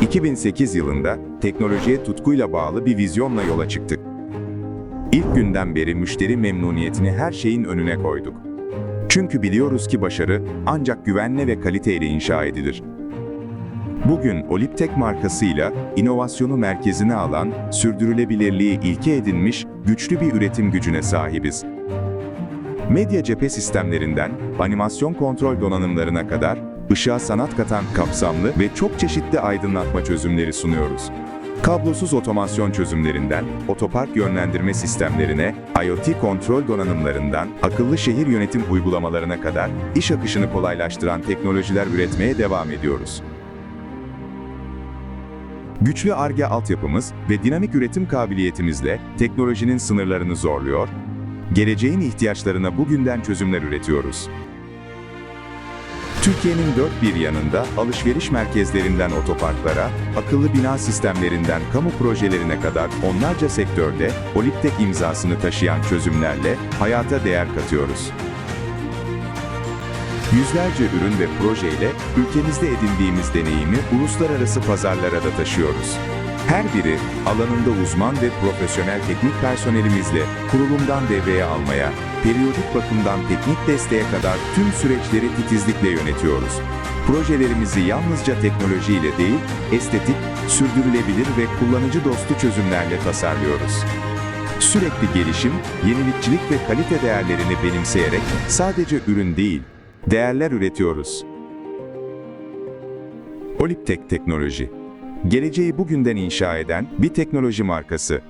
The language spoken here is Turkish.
2008 yılında teknolojiye tutkuyla bağlı bir vizyonla yola çıktık. İlk günden beri müşteri memnuniyetini her şeyin önüne koyduk. Çünkü biliyoruz ki başarı ancak güvenle ve kaliteyle inşa edilir. Bugün Oliptek markasıyla inovasyonu merkezine alan, sürdürülebilirliği ilke edinmiş güçlü bir üretim gücüne sahibiz. Medya cephe sistemlerinden animasyon kontrol donanımlarına kadar ışığa sanat katan kapsamlı ve çok çeşitli aydınlatma çözümleri sunuyoruz. Kablosuz otomasyon çözümlerinden otopark yönlendirme sistemlerine, IoT kontrol donanımlarından akıllı şehir yönetim uygulamalarına kadar iş akışını kolaylaştıran teknolojiler üretmeye devam ediyoruz. Güçlü ARGE altyapımız ve dinamik üretim kabiliyetimizle teknolojinin sınırlarını zorluyor, geleceğin ihtiyaçlarına bugünden çözümler üretiyoruz. Türkiye'nin dört bir yanında alışveriş merkezlerinden otoparklara, akıllı bina sistemlerinden kamu projelerine kadar onlarca sektörde Oliptek imzasını taşıyan çözümlerle hayata değer katıyoruz. Yüzlerce ürün ve projeyle ülkemizde edindiğimiz deneyimi uluslararası pazarlara da taşıyoruz. Her biri alanında uzman ve profesyonel teknik personelimizle kurulumdan devreye almaya, periyodik bakımdan teknik desteğe kadar tüm süreçleri titizlikle yönetiyoruz. Projelerimizi yalnızca teknolojiyle değil, estetik, sürdürülebilir ve kullanıcı dostu çözümlerle tasarlıyoruz. Sürekli gelişim, yenilikçilik ve kalite değerlerini benimseyerek sadece ürün değil, değerler üretiyoruz. Oliptek Teknoloji Geleceği bugünden inşa eden bir teknoloji markası.